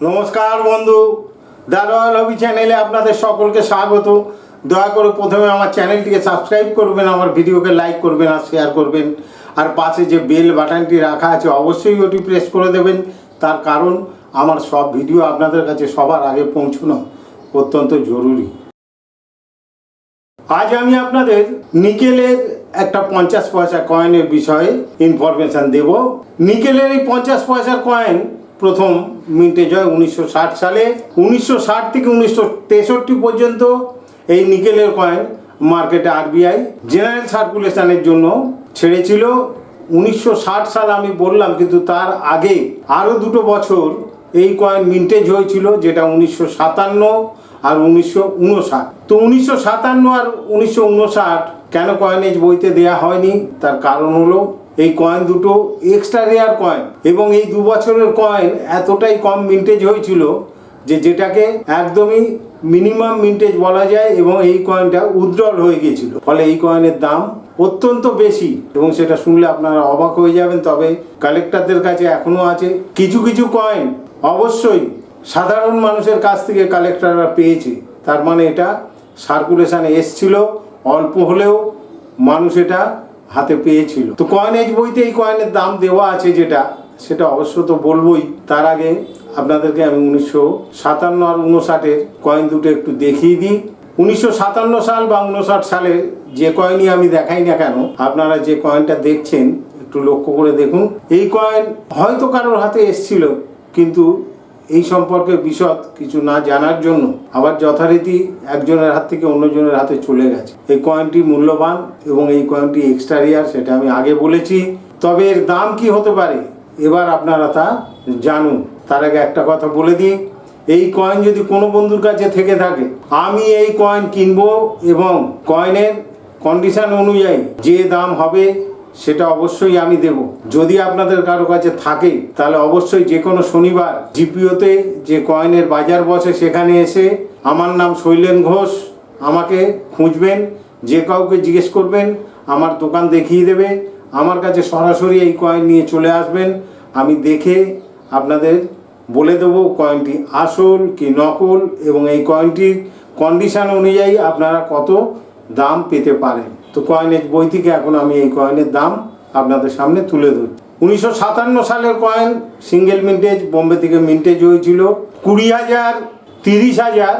নমস্কার বন্ধু। The royal হবি চ্যানেলে আপনাদের সকলকে স্বাগত। দয়া করে প্রথমে আমার চ্যানেলটিকে সাবস্ক্রাইব করবেন, আমার ভিডিওকে লাইক করবেন আর শেয়ার করবেন। আর পাশে যে বেল বাটনটি রাখা আছে, অবশ্যই ওটি প্রেস করে দেবেন। তার কারণ, আমার সব ভিডিও আপনাদের কাছে সবার আগে পৌঁছানো অত্যন্ত জরুরি। আজ আমি আপনাদের নিকেলের একটা পঞ্চাশ পয়সা কয়েনের বিষয়ে ইনফরমেশন দেব। নিকেলের এই পঞ্চাশ পয়সার কয়েন প্রথম মিন্টেজ হয় উনিশশো সালে। উনিশশো ষাট থেকে উনিশশো তেষট্টি পর্যন্ত এই নিকেলের কয়েন মার্কেটে আরবিআই জেনারেল সার্কুলেশনের জন্য ছেড়েছিল। উনিশশো ষাট সাল আমি বললাম, কিন্তু তার আগে আরও দুটো বছর এই কয়েন মিন্টেজ হয়েছিল, যেটা উনিশশো সাতান্ন আর উনিশশো উনষাট। তো উনিশশো সাতান্ন আর উনিশশো উনষাট কেন কয়েনেজ বইতে দেয়া হয়নি? তার কারণ হলো এই কয়েন দুটো এক্সট্রা রেয়ার কয়েন এবং এই দু বছরের কয়েন এতটাই কম মিন্টেজ হয়েছিল যে যেটাকে একদমই মিনিমাম মিন্টেজ বলা যায় এবং এই কয়েনটা উজ্জ্বল হয়ে গিয়েছিল। ফলে এই কয়েনের দাম অত্যন্ত বেশি এবং সেটা শুনলে আপনারা অবাক হয়ে যাবেন, তবে কালেক্টরদের কাছে এখনও আছে। কিছু কিছু কয়েন অবশ্যই সাধারণ মানুষের কাছ থেকে কালেক্টররা পেয়েছে। তার মানে এটা সার্কুলেশানে এসছিল, অল্প হলেও মানুষ এটা হাতে পেয়েছিল। তো কয়েন এজ বইতে এই কয়েনের দাম দেওয়া আছে যেটা, সেটা অবশ্য তো বলবোই। তার আগে আপনাদেরকে আমি উনিশশো সাতান্ন আর উনষাটের কয়েন দুটো একটু দেখিয়ে দিই। উনিশশো সাতান্ন সাল বা উনষাট সালের যে কয়েনই আমি দেখাই না কেন, আপনারা যে কয়েনটা দেখছেন, একটু লক্ষ্য করে দেখুন। এই কয়েন হয়তো কারোর হাতে এসছিল, কিন্তু এই সম্পর্কে বিশদ কিছু না জানার জন্য আবার যথারীতি একজনের হাত থেকে অন্যজনের হাতে চলে গেছে। এই কয়েনটি মূল্যবান এবং এই কয়েনটি এক্সট্রা রেয়ার সেটা আমি আগে বলেছি। তবে এর দাম কি হতে পারে? এবার আপনারা তা জানুন। তার আগে একটা কথা বলে দিই। এই কয়েন যদি কোনো বন্ধুর কাছে থেকে থাকে, আমি এই কয়েন কিনবো এবং কয়েনের কন্ডিশন অনুযায়ী যে দাম হবে সেটা অবশ্যই আমি দেব। যদি আপনাদের কারও কাছে থাকে, তাহলে অবশ্যই যে কোনো শনিবার জিপিওতে যে কয়েনের বাজার বসে সেখানে এসে আমার নাম শৈলেন ঘোষ আমাকে খুঁজবেন, যে কাউকে জিজ্ঞেস করবেন, আমার দোকান দেখিয়ে দেবে, আমার কাছে সরাসরি এই কয়েন নিয়ে চলে আসবেন। আমি দেখে আপনাদের বলে দেবো কয়েনটি আসল কি নকল এবং এই কয়েনটির কন্ডিশন অনুযায়ী আপনারা কত দাম পেতে পারেন। তো কয়েনের বই থেকে এখন আমি এই কয়েনের দাম আপনাদের সামনে তুলে ধরি উনিশশো সাতান্ন সালের কয়েন সিঙ্গেল মিন্টেজ বোম্বে থেকে মিন্টেজ হয়েছিল কুড়ি হাজার, তিরিশ হাজার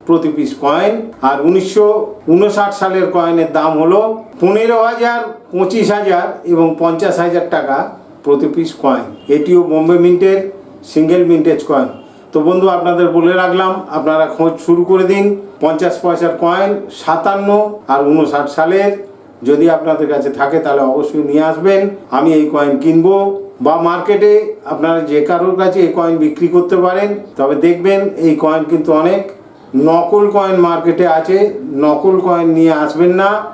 প্রতি পিস কয়েন আর উনিশশো উনষাট সালের কয়েনের দাম হলো পনেরো হাজার, পঁচিশ হাজার এবং পঞ্চাশ হাজার টাকা প্রতি পিস কয়েন এটিও বোম্বে মিন্টের সিঙ্গেল মিন্টেজ কয়েন তো বন্ধু, আপনাদের বলে রাখলাম, আপনারা খোঁজ শুরু করে দিন। পঞ্চাশ পয়সার কয়েন সাতান্ন আর উনষাট সালের। যদি আপনাদের কাছে থাকে, তাহলে অবশ্যই নিয়ে আসবেন। আমি এই কয়েন কিনবো। বা মার্কেটে আপনারা যে কারোর কাছে এই কয়েন বিক্রি করতে পারেন, তবে দেখবেন এই কয়েন কিন্তু অনেক নকল কয়েন মার্কেটে আছে। নকল কয়েন নিয়ে আসবেন না।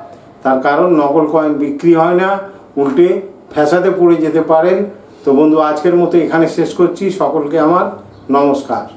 তার কারণ, নকল কয়েন বিক্রি হয় না। উল্টে ফ্যাসাতে পড়ে যেতে পারেন। তো বন্ধু, আজকের মতো এখানে শেষ করছি। সকলকে আমার নমস্কার